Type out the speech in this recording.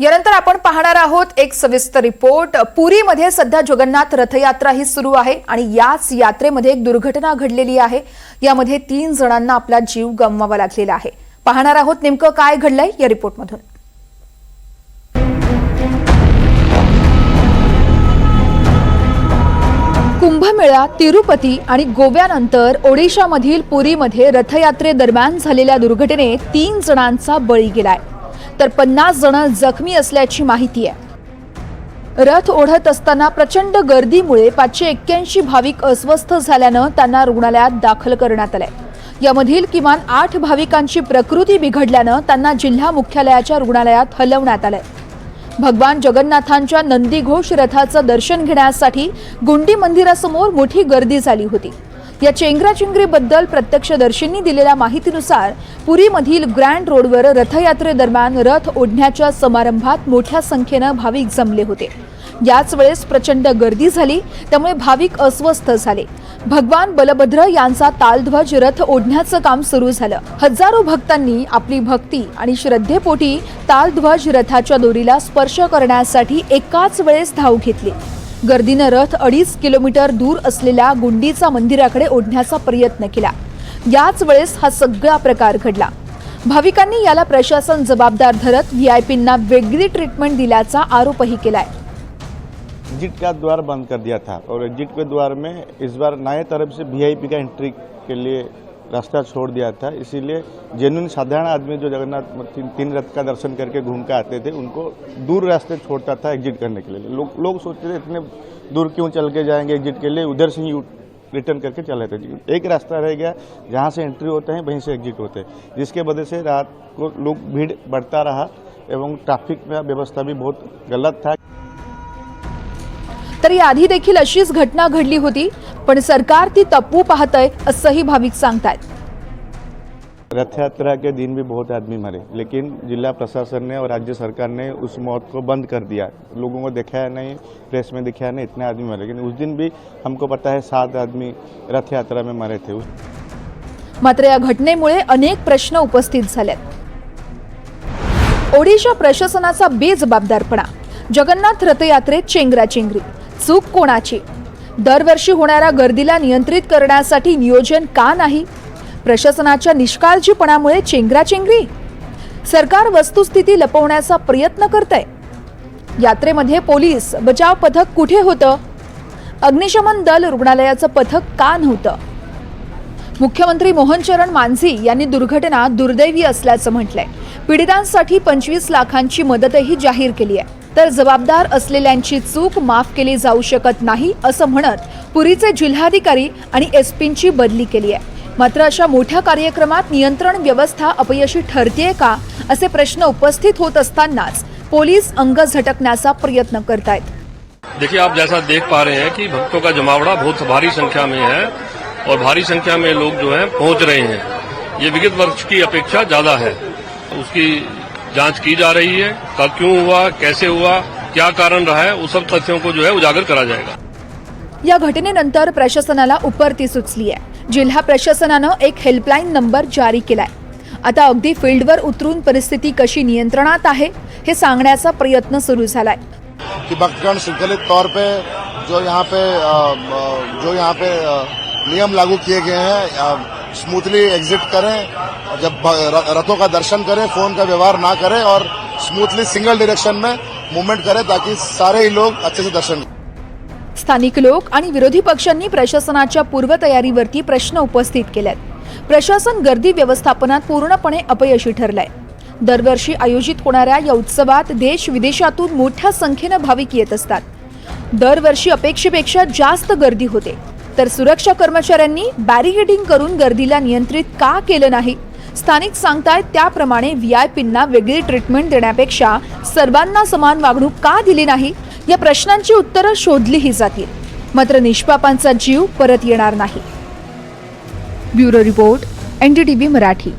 यानंतर आपण पाहणार आहोत एक सविस्तर रिपोर्ट. पुरीमध्ये सध्या जगन्नाथ रथयात्रा ही सुरू आहे आणि याच यात्रेमध्ये एक दुर्घटना घडलेली आहे. यामध्ये तीन जणांना आपला जीव गमवावा लागलेला आहे. पाहणार आहोत नेमकं काय घडलंय या रिपोर्टमधून. कुंभमेळा तिरुपती आणि गोव्यानंतर ओडिशामधील पुरीमध्ये रथयात्रेदरम्यान झालेल्या दुर्घटनेत तीन जणांचा बळी गेलाय. तर पन्नास जण जखमी असल्याची माहिती आहे. रथ ओढत असताना प्रचंड गर्दीमुळे पाचशे एक्क्याऐंशी भाविक अस्वस्थ झाल्यानं त्यांना रुग्णालयात दाखल करण्यात आलंय. यामधील किमान आठ भाविकांची प्रकृती बिघडल्यानं त्यांना जिल्हा मुख्यालयाच्या रुग्णालयात हलवण्यात आलंय. भगवान जगन्नाथांच्या नंदीघोष रथाचं दर्शन घेण्यासाठी गुंडी मंदिरासमोर मोठी गर्दी झाली होती. या चेंगराचेंगरीबद्दल प्रत्यक्षदर्शींनी दिलेल्या माहितीनुसार पुरीमधील ग्रँड रोडवर रथयात्रेदरम्यान रथ ओढण्याच्या समारंभात मोठ्या संख्येनं भाविक जमले होते. याच वेळेस प्रचंड गर्दी झाली त्यामुळे भाविक अस्वस्थ झाले. भगवान बलभद्र यांचा तालध्वज रथ ओढण्याचं काम सुरू झालं. हजारो भक्तांनी आपली भक्ती आणि श्रद्धेपोटी तालध्वज रथाच्या दोरीला स्पर्श करण्यासाठी एकाच वेळेस धाव घेतली. गर्दीनं रथ अडीच किलोमीटर दूर असलेल्या गुंडीचा मंदिराकडे ओढण्याचा प्रयत्न केला. याच वेळेस हा सगळा प्रकार घडला. भाविकांनी याला प्रशासन जबाबदार धरत व्हीआयपींना वेगळी ट्रीटमेंट दिल्याचा आरोपही केलाय. एग्जिट का द्वार बंद कर दिया था और एग्जिट के द्वार में इस बार नए तरफ से वीआईपी का एंट्री के लिए रास्ता छोड़ दिया था। इसीलिए जेन्यून साधारण आदमी जो जगन्नाथ तीन, तीन रथ का दर्शन करके घूम के आते थे उनको दूर रास्ते छोड़ता था एग्जिट करने के लिए। लोग लोग सोचते थे इतने दूर क्यों चल के जाएँगे एग्जिट के लिए? उधर से ही रिटर्न करके चले थे। एक रास्ता रह गया जहाँ से एंट्री होते हैं वहीं से एग्जिट होते हैं। जिसके वजह से रात को लोग भीड़ बढ़ता रहा एवं ट्रैफ़िक में व्यवस्था भी बहुत गलत था। तर याआधी देखील अशीच घटना घडली होती पण सरकार ती तप्पू पाहतंय असंही भाविक सांगतायत. रथ यात्रा के दिन भी बहुत आदमी मरे लेकिन जिला प्रशासन ने और राज्य सरकार ने उस मौत को बंद कर दिया। लोगों को दिखाया नहीं प्रेस में दिखाया नहीं इतने आदमी मरे लेकिन उस दिन भी हमको पता है सात आदमी रथ यात्रा में मरे थे। मात्र या घटनेमुळे अनेक प्रश्न उपस्थित झालेत. ओडिशा प्रशासनाचा बेजबाबदारपणा जगन्नाथ रथयात्रेत चेंगराचेंगरी. चूक कोणाची? दरवर्षी होणाऱ्या गर्दीला नियंत्रित करण्यासाठी नियोजन का नाही? प्रशासनाच्या निष्काळजीपणामुळे चेंगराचेंगरी? सरकार वस्तुस्थिती लपवण्याचा प्रयत्न करतंय. यात्रेमध्ये पोलीस बचाव पथक कुठे होतं? अग्निशमन दल रुग्णालयाचं पथक का नव्हतं? मुख्यमंत्री मोहनचरण मांझी यांनी दुर्घटना दुर्दैवी असल्याचं म्हटलंय. पीडितांसाठी पंचवीस लाखांची मदतही जाहीर केली आहे तर जबाबदार असलेल्यांची चूक माफ केली जाऊ शकत नाही असं म्हणत पुरीचे जिल्हाधिकारी आणि एसपींची बदली केली आहे. मात्र अशा मोठ्या कार्यक्रमात नियंत्रण व्यवस्था अपयशी ठरतेय का असे प्रश्न उपस्थित होत असतानाच पोलीस अंग झटकण्याचा प्रयत्न करतायत. देखिए आप जैसा देख पा रहे हैं कि भक्तों का जमावड़ा बहुत भारी संख्या में है और भारी संख्या में लोग जो है पहुंच रहे हैं। ये विगत वर्ष की अपेक्षा ज्यादा है। उसकी जांच की जा रही है कब क्यों हुआ कैसे हुआ क्या कारण रहा है उस सब तथ्यों को जो है उजागर करा जाएगा। या घटनेनंतर प्रशासनाला उपरती सुचली आहे. जिल्हा प्रशासनानं एक हेल्पलाईन नंबर जारी केलाय. आता अगदी फील्डवर उतरून परिस्थिती कशी नियंत्रणात आहे हे सांगण्याचा प्रयत्न सुरू झालाय. कि भक्तगण श्रृंखलित तौर पे जो यहाँ पे जो यहाँ पे नियम लागू किए गए हैं स्मूथली एग्जिट करें और जब र- रथों का दर्शन करें फोन का व्यवहार ना करें और स्मूथली सिंगल डायरेक्शन में मूवमेंट करें ताकि सारे ही लोग अच्छे से दर्शन स्थानिक लोक आणि विरोधी पक्षांनी प्रशासनाच्या पूर्वतयारीवरती प्रश्न उपस्थित केलेत. प्रशासन गर्दी व्यवस्थापनात पूर्णपणे अपयशी ठरलंय. दरवर्षी आयोजित होणाऱ्या या उत्सवात देश विदेशातून मोठ्या संख्येनं भाविक येत असतात. दरवर्षी अपेक्षेपेक्षा जास्त गर्दी होते. तर सुरक्षा कर्मचाऱ्यांनी बॅरिकेडिंग करून गर्दीला नियंत्रित का केलं नाही? स्थानिक सांगतायत त्याप्रमाणे व्ही आय पींना वेगळी ट्रीटमेंट देण्यापेक्षा सर्वांना समान वागणूक का दिली नाही? या प्रश्नांची उत्तरं शोधलीही जातील. मात्र निष्पापांचा जीव परत येणार नाही. Bureau report NDTV Marathi.